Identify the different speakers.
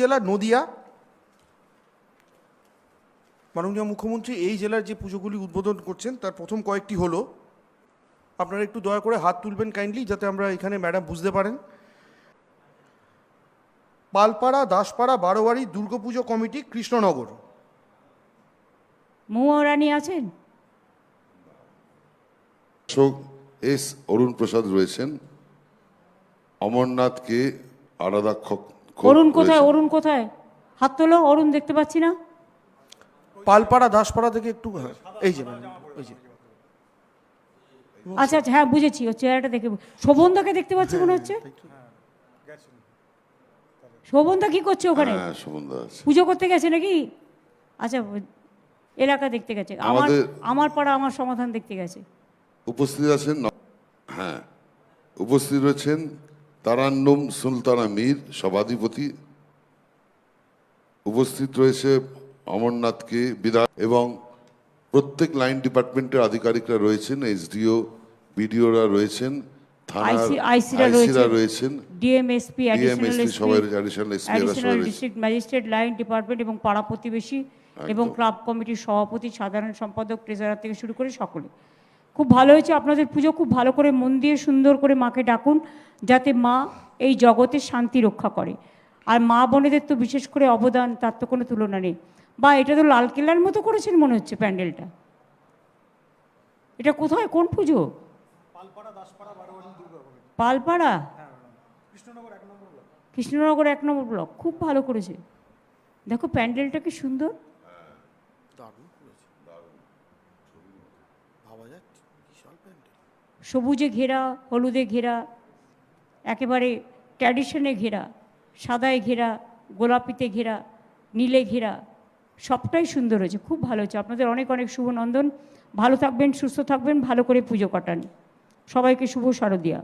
Speaker 1: জেলা নদিয়া। মাননীয় মুখ্যমন্ত্রী এই জেলার যে পুজোগুলি উদ্বোধন করছেন তার প্রথম কয়েকটি হলো। আপনারা একটু দয়া করে হাত তুলবেন কাইন্ডলি যাতে আমরা এখানে ম্যাডাম বুঝতে পারেন। পালপাড়া দাসপাড়া বারোয়ারি দুর্গাপুজো কমিটি কৃষ্ণনগর।
Speaker 2: মহুয়া রানী আছেন?
Speaker 3: অশোক এস অরুণ প্রসাদ রয়েছেন। অমরনাথকে আরাধাক্ষক
Speaker 2: অরুণ কোথায়? অরুণ কোথায়? হাত তোলো অরুণ দেখতে পাচ্ছি না।
Speaker 1: পালপাড়া দাসপাড়া থেকে একটু হ্যাঁ, এই যে যে।
Speaker 2: আচ্ছা আচ্ছা হ্যাঁ বুঝেছি ও চেহারাটা দেখে শোভনদাকে দেখতে পাচ্ছি মনে হচ্ছে? শোভনদা কি করছে ওখানে?
Speaker 3: হ্যাঁ
Speaker 2: পুজো করতে গেছে নাকি? আচ্ছা এলাকা দেখতে গেছে। আমার আমার পাড়া আমার সমাধান দেখতে গেছে।
Speaker 3: উপস্থিত আছেন হ্যাঁ উপস্থিত রয়েছেন তারান্নুম সুলতানা মীর সভাধিপতি উপস্থিত রয়েছে অমরনাথকে বিধান এবং প্রত্যেক লাইন ডিপার্টমেন্টের আধিকারিকরা রয়েছেন এসডিও বিডিওরা রয়েছেন থানার রয়েছেন
Speaker 2: ডিএমএসপি
Speaker 3: ডিএমএসপি সবাই অ্যাডিশনাল এসপি এরা সবাই
Speaker 2: অ্যাডিশনাল
Speaker 3: রয়েছে।
Speaker 2: ডিস্ট্রিক্ট ম্যাজিস্ট্রেট লাইন ডিপার্টমেন্ট এবং পাড়া প্রতিবেশী এবং ক্লাব কমিটির সভাপতি সাধারণ সম্পাদক ট্রেজারার থেকে শুরু করে সকলে খুব ভালো হয়েছে। আপনাদের পুজো খুব ভালো করে মন দিয়ে সুন্দর করে মাকে ডাকুন যাতে মা এই জগতে শান্তি রক্ষা করে। আর মা বোনেদের তো বিশেষ করে অবদান তার তো কোনো তুলনা নেই। বা এটা তো লালকেল্লার মতো করেছেন মনে হচ্ছে প্যান্ডেলটা? এটা কোথায়? কোন পুজো? পালপাড়া কৃষ্ণনগর এক নম্বর ব্লক। খুব ভালো করেছে। দেখো প্যান্ডেলটা কি সুন্দর? সবুজে ঘেরা, হলুদে ঘেরা, একেবারে ট্র্যাডিশনে ঘেরা, সাদায় ঘেরা, গোলাপিতে ঘেরা, নীলে ঘেরা, সবটাই সুন্দর হয়েছে, খুব ভালো হয়েছে। আপনাদের অনেক অনেক শুভ নন্দন ভালো থাকবেন, সুস্থ থাকবেন, ভালো করে পুজো কাটান। সবাইকে শুভ শারদিয়া।